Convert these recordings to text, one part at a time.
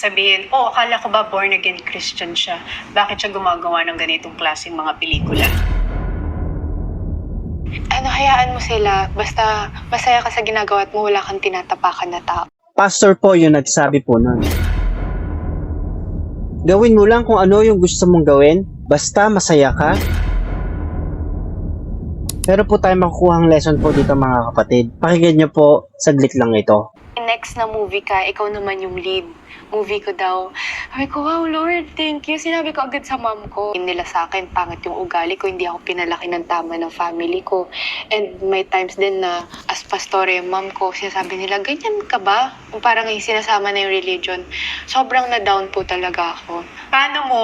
Sabihin, oh, akala ko ba born again Christian siya? Bakit siya gumagawa ng ganitong klaseng mga pelikula? Ano, hayaan mo sila. Basta masaya ka sa ginagawa at mo wala kang tinatapakan na tao. Pastor po yung nagsabi po nun. Gawin mo lang kung ano yung gusto mong gawin, basta masaya ka. Pero po tayo makukuha ang lesson po dito mga kapatid. Pakinggan nyo po, saglit lang ito. Next na movie ka, ikaw naman yung lead. Movie ko daw. Sabi ko, wow, Lord, thank you. Sinabi ko agad sa mom ko. Hindi nila sa akin, pangit yung ugali ko. Hindi ako pinalaki ng tama ng family ko. And may times din na as pastore yung mom ko, sinasabi nila, ganyan ka ba? Yung Parang yung sinasama na yung religion. Sobrang na-down po talaga ako. Paano mo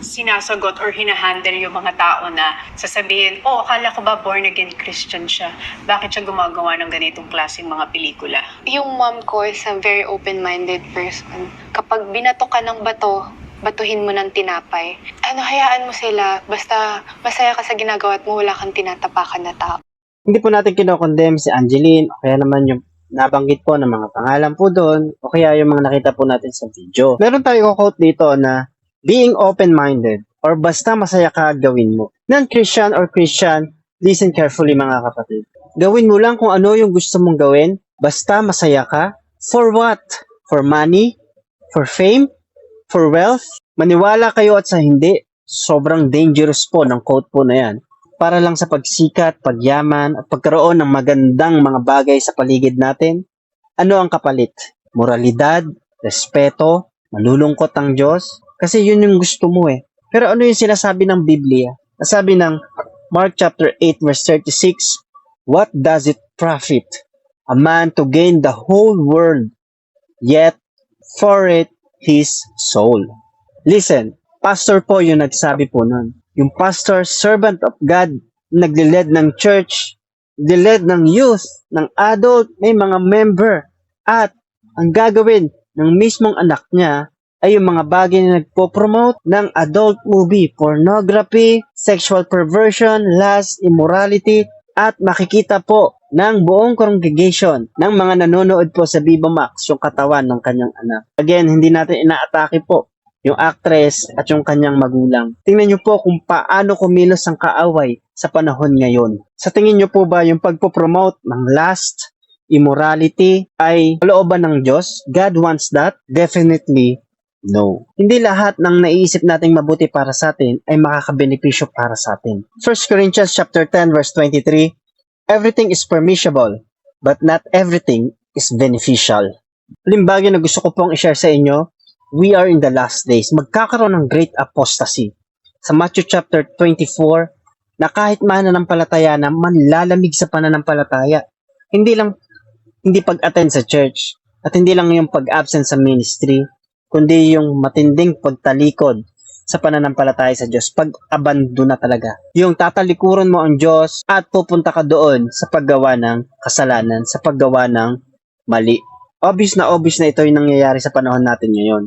sinasagot or hinahandle yung mga tao na sasabihin, oh, akala ko ba born again Christian siya? Bakit siya gumagawa ng ganitong klaseng mga pelikula? Yung mom ko is a very open-minded person. Kapag binato ka ng bato, batuhin mo ng tinapay. Ano, hayaan mo sila. Basta masaya ka sa ginagawa at mo wala kang tinatapakan na tao. Hindi po natin kinokondem si Angeline o kaya naman yung nabanggit po ng mga pangalan po doon o kaya yung mga nakita po natin sa video. Meron tayo quote dito na being open-minded or basta masaya ka gawin mo. Non-Christian or Christian, listen carefully mga kapatid. Gawin mo lang kung ano yung gusto mong gawin, basta masaya ka. For what? For money? For fame? For wealth? Maniwala kayo at sa hindi, sobrang dangerous po ng quote po na yan para lang sa pagsikat, pagyaman, at pagkaroon ng magandang mga bagay sa paligid natin? Ano ang kapalit? Moralidad, respeto, malulungkot ang Diyos? Kasi yun yung gusto mo eh. Pero ano yung sinasabi ng Biblia? Sabi ng Mark chapter 8 verse 36, What does it profit a man to gain the whole world, yet for it his soul? Listen, pastor po yung nagsabi po nun yung pastor, servant of God, nagliled ng church, nagliled ng youth, ng adult, may mga member. At ang gagawin ng mismong anak niya ay yung mga bagay na nagpo-promote ng adult movie, pornography, sexual perversion, lust, immorality, at makikita po ng buong congregation ng mga nanonood po sa Viva Max yung katawan ng kanyang anak. Again, hindi natin inaatake po yung actress at yung kanyang magulang. Tingnan nyo po kung paano kumilos ang kaaway sa panahon ngayon. Sa tingin nyo po ba yung pagpo-promote ng lust, immorality ay kalooban ng Diyos? God wants that? Definitely no. Hindi lahat ng naiisip nating mabuti para sa atin ay makakabenepisyo para sa atin. 1 Corinthians chapter 10 verse 23, Everything is permissible, but not everything is beneficial. Limbagyo na gusto ko pong i-share sa inyo we are in the last days. Magkakaroon ng great apostasy. Sa Matthew chapter 24, na kahit mananampalataya na manlalamig sa pananampalataya. Hindi lang, hindi pag-attend sa church, at hindi lang yung pag-absent sa ministry, kundi yung matinding pagtalikod sa pananampalataya sa Diyos, pag-abando na talaga. Yung tatalikuran mo ang Diyos at pupunta ka doon sa paggawa ng kasalanan, sa paggawa ng mali. Obvious na obvious na ito yung nangyayari sa panahon natin ngayon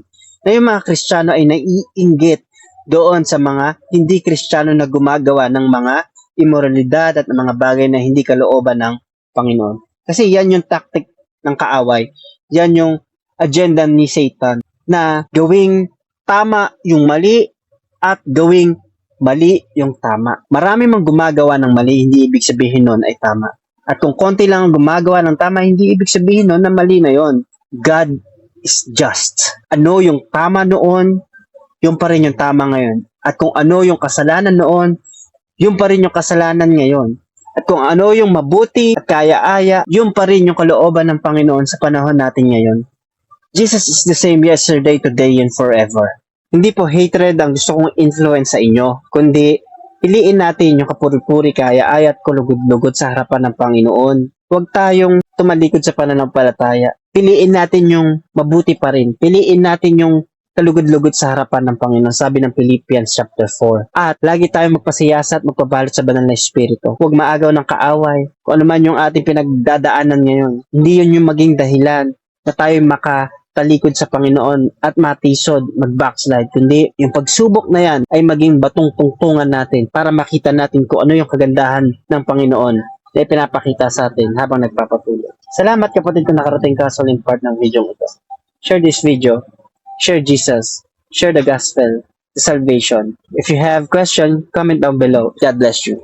na yung mga Kristiyano ay naiinggit doon sa mga hindi Kristiyano na gumagawa ng mga immoralidad at mga bagay na hindi kalooban ng Panginoon. Kasi yan yung tactic ng kaaway. Yan yung agenda ni Satan na gawing tama yung mali at gawing mali yung tama. Marami mang gumagawa ng mali, hindi ibig sabihin nun ay tama. At kung konti lang ang gumagawa ng tama, hindi ibig sabihin nun na mali na yon. God is just. Ano yung tama noon, yung pa rin yung tama ngayon. At kung ano yung kasalanan noon, yung pa rin yung kasalanan ngayon. At kung ano yung mabuti at kaya-aya, yung pa rin yung kalooban ng Panginoon sa panahon natin ngayon. Jesus is the same yesterday, today, and forever. Hindi po hatred ang gusto kong influence sa inyo, kundi piliin natin yung kapuri-puri, kaya-aya at kulugod-lugod sa harapan ng Panginoon. Huwag tayong tumalikod sa pananampalataya piliin natin yung mabuti pa rin. Piliin natin yung kalugod-lugod sa harapan ng Panginoon, sabi ng Philippians chapter 4. At lagi tayong magpasiyasa at magpabalot sa banal na espiritu. Huwag maagaw ng kaaway. Kung ano man yung ating pinagdadaanan ngayon, hindi yun yung maging dahilan na tayo makatalikod sa Panginoon at matisod, mag-backslide. Kundi yung pagsubok na yan ay maging batong tungtungan natin para makita natin kung ano yung kagandahan ng Panginoon na pinapakita sa atin habang nagpapatuloy. Salamat kapatid kung nakarating ka sa link part ng video ito. Share this video share Jesus, share the gospel, the salvation. If you have question, comment down below. God bless you.